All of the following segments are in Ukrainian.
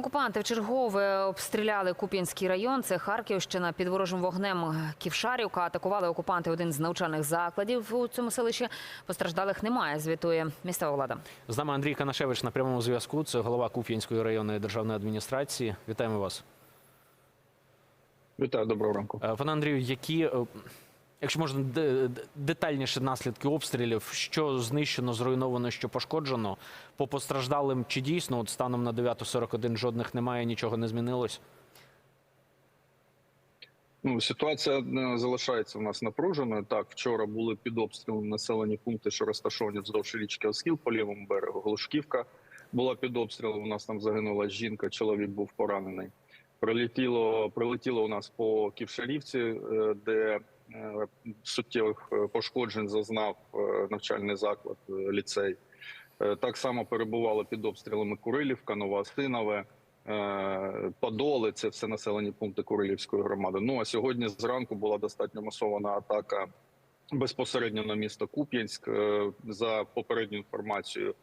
Окупанти вчергове обстріляли Куп'янський район. Це Харківщина. Під ворожим вогнем Ківшарівка атакували окупанти один з навчальних закладів у цьому селищі. Постраждалих немає. Звітує місцева влада. З нами Андрій Канашевич на прямому зв'язку. Це голова Куп'янської районної державної адміністрації. Вітаємо вас. Вітаю, доброго ранку. Е, Пане Андрію, які, е, якщо можна, де- де- детальніше наслідки обстрілів, що знищено, зруйновано, що пошкоджено, по постраждалим чи дійсно от станом на 9.41 жодних немає, нічого не змінилось? Ну, ситуація е, залишається у нас напруженою. Так, вчора були під обстрілом населені пункти, що розташовані вздовж річки Оскіл по лівому берегу. Глушківка була під обстрілом. У нас там загинула жінка, чоловік був поранений. Прилетіло, прилетіло у нас по Ківшарівці, е, де суттєвих е, пошкоджень зазнав е, навчальний заклад, е, ліцей. Е, Так само перебували під обстрілами Курилівка, Новоастинове. Е, Подоли це все населені пункти Курилівської громади. Ну а сьогодні зранку була достатньо масована атака безпосередньо на місто Куп'янськ. Е, За попередньою інформацією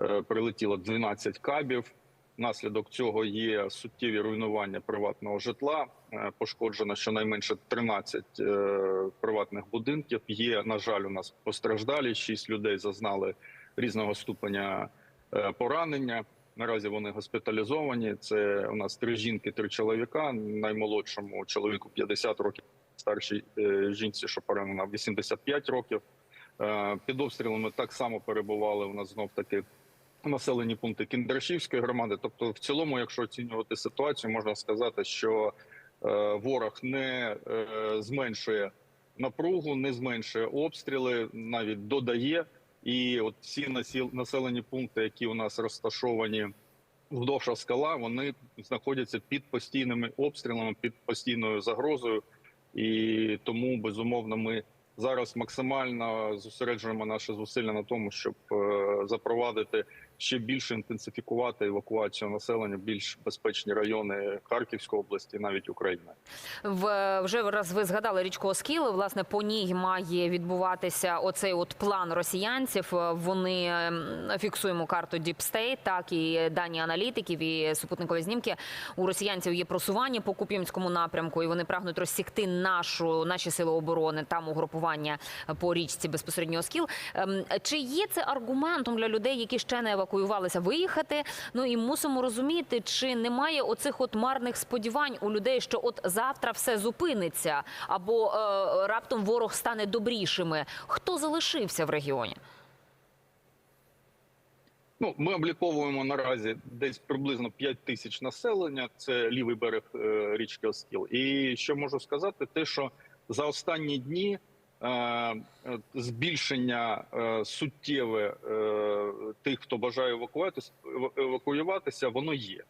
е, прилетіло 12 кабів. Наслідок цього є суттєві руйнування приватного житла. Е, Пошкоджено щонайменше 13 е, приватних будинків. Є на жаль, у нас постраждалі. 6 людей зазнали різного ступеня е, поранення. Наразі вони госпіталізовані. Це у нас три жінки, три чоловіка. Наймолодшому чоловіку 50 років, старшій жінці, що поранена 85 років. Під обстрілами так само перебували у нас знов таки населені пункти Кіндрашівської громади. Тобто, в цілому, якщо оцінювати ситуацію, можна сказати, що е, ворог не е, зменшує напругу, не зменшує обстріли, навіть додає. І от всі населені пункти, які у нас розташовані вдовж скала, вони знаходяться під постійними обстрілами, під постійною загрозою. І тому безумовно ми зараз максимально зосереджуємо наші зусилля на тому, щоб е, запровадити ще більше інтенсифікувати евакуацію населення в більш безпечні райони Харківської області, навіть України. В вже раз ви згадали річку Оскіл. Власне по ній має відбуватися оцей от план росіянців. Вони ем, фіксуємо карту State, так і дані аналітиків і супутникові знімки. У росіянців є просування по Куп'янському напрямку, і вони прагнуть розсікти нашу наші сили оборони там угрупування по річці безпосередньо Оскіл. Ем, Чи є це аргументом для людей, які ще не евакуювалися, виїхати? Ну і мусимо розуміти, чи немає оцих от марних сподівань у людей, що от завтра все зупиниться, або е, раптом ворог стане добрішими. Хто залишився в регіоні? Ну, ми обліковуємо наразі десь приблизно 5 тисяч населення. Це лівий берег е, річки Оскіл. І що можу сказати, те, що за останні дні збільшення е, суттєве е, тих, хто бажає евакуюватися, евакуюватися, воно є.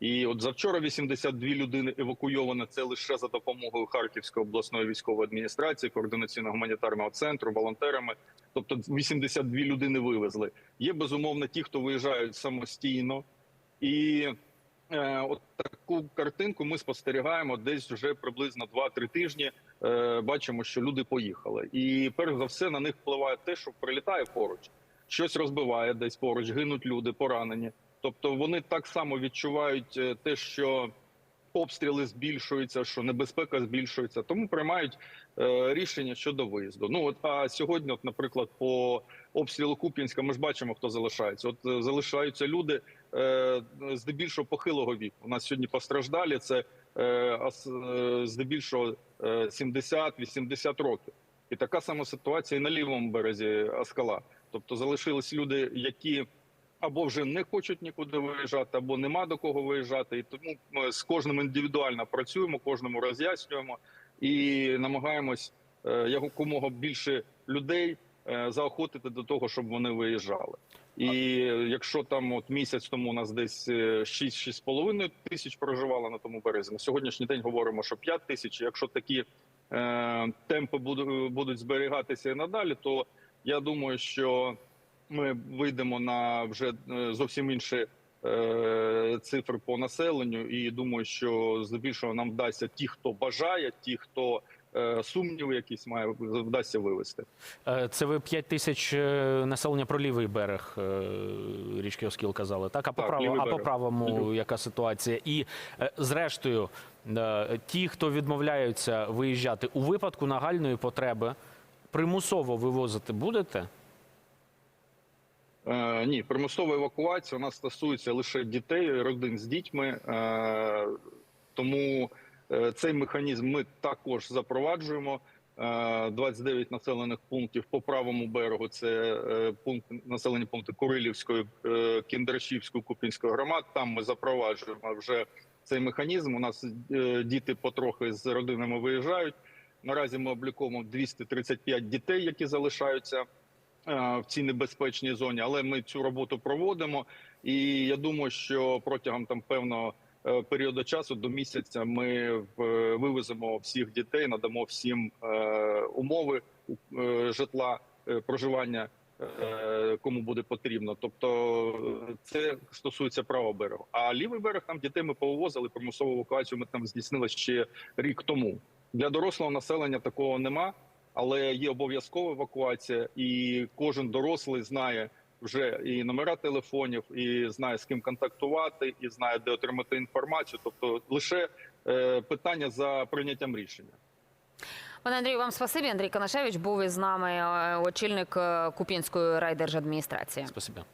І от завчора 82 людини евакуйовано. Це лише за допомогою Харківської обласної військової адміністрації, координаційного гуманітарного центру, волонтерами. Тобто 82 людини вивезли. Є безумовно ті, хто виїжджають самостійно, і е, от таку картинку ми спостерігаємо десь вже приблизно 2-3 тижні. Е, бачимо, що люди поїхали, і перш за все на них впливає те, що прилітає поруч, щось розбиває десь поруч, гинуть люди, поранені. Тобто вони так само відчувають е, те, що обстріли збільшуються, що небезпека збільшується, тому приймають е, рішення щодо виїзду. Ну от а сьогодні, от, наприклад, по обстрілу Куп'янська, ми ж бачимо, хто залишається. От е, залишаються люди е, здебільшого похилого віку. У нас сьогодні постраждалі це е, е, здебільшого е, 70-80 років. І така сама ситуація і на лівому березі Аскала. Тобто залишились люди, які або вже не хочуть нікуди виїжджати, або нема до кого виїжджати. І тому ми з кожним індивідуально працюємо, кожному роз'яснюємо і намагаємось е, якомога більше людей е, заохотити до того, щоб вони виїжджали. І якщо там от місяць тому у нас десь е, 6-6,5 тисяч проживало на тому березі, на сьогоднішній день говоримо, що 5 тисяч. Якщо такі е, темпи будуть, будуть зберігатися і надалі, то я думаю, що ми вийдемо на вже е, зовсім інші е, цифри по населенню, і думаю, що здебільшого нам вдасться ті, хто бажає, ті, хто е, сумніви, якісь має вдасться вивести. Це ви 5 тисяч населення про лівий берег річки Оскіл казали, так? А по, Так, праву- а по правому яка ситуація? І зрештою, ті, хто відмовляються виїжджати у випадку нагальної потреби, примусово вивозити будете? Е, ні, примусова евакуація вона стосується лише дітей, родин з дітьми. Е, тому е, цей механізм ми також запроваджуємо. Е, 29 населених пунктів по правому берегу. Це е, пункт населені пункти Курилівської, е, Кіндрашівської, Купінської громад. Там ми запроваджуємо вже цей механізм. У нас е, діти потрохи з родинами виїжджають. Наразі ми обліковуємо 235 дітей, які залишаються е, в цій небезпечній зоні, але ми цю роботу проводимо. І я думаю, що протягом там певного е, періоду часу до місяця ми в- вивеземо всіх дітей, надамо всім е, умови е, житла, е, проживання. е, Кому буде потрібно, тобто е, це стосується правого берегу. А лівий берег там дітей ми повивозили. Примусову евакуацію ми там здійснили ще рік тому. Для дорослого населення такого нема, але є обов'язкова евакуація, і кожен дорослий знає вже і номера телефонів, і знає з ким контактувати, і знає, де отримати інформацію. Тобто лише е, питання за прийняттям рішення. Пане Андрію, вам спасибі. Андрій Канашевич був із нами, е, очільник купінської Куп'янської райдержадміністрації. Спасибі.